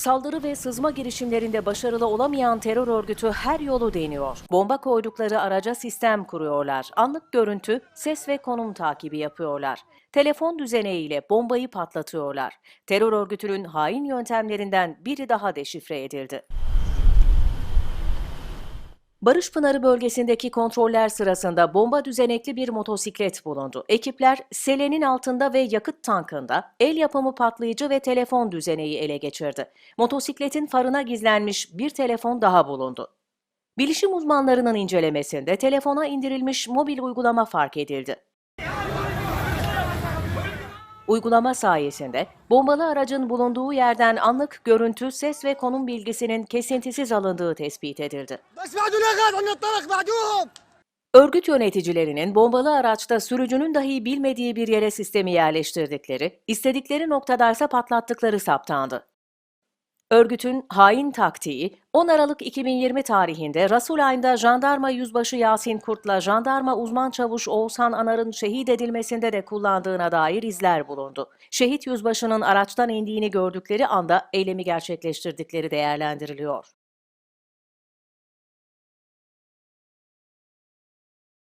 Saldırı ve sızma girişimlerinde başarılı olamayan terör örgütü her yolu deniyor. Bomba koydukları araca sistem kuruyorlar. Anlık görüntü, ses ve konum takibi yapıyorlar. Telefon düzeneğiyle bombayı patlatıyorlar. Terör örgütünün hain yöntemlerinden biri daha deşifre edildi. Barış Pınarı bölgesindeki kontroller sırasında bomba düzenekli bir motosiklet bulundu. Ekipler selenin altında ve yakıt tankında el yapımı patlayıcı ve telefon düzeneği ele geçirdi. Motosikletin farına gizlenmiş bir telefon daha bulundu. Bilişim uzmanlarının incelemesinde telefona indirilmiş mobil uygulama fark edildi. Uygulama sayesinde bombalı aracın bulunduğu yerden anlık görüntü, ses ve konum bilgisinin kesintisiz alındığı tespit edildi. Örgüt yöneticilerinin bombalı araçta sürücünün dahi bilmediği bir yere sistemi yerleştirdikleri, istedikleri noktadaysa patlattıkları saptandı. Örgütün hain taktiği 10 Aralık 2020 tarihinde Rasulayn'da jandarma yüzbaşı Yasin Kurt'la jandarma uzman çavuş Oğuzhan Anar'ın şehit edilmesinde de kullandığına dair izler bulundu. Şehit yüzbaşının araçtan indiğini gördükleri anda eylemi gerçekleştirdikleri değerlendiriliyor.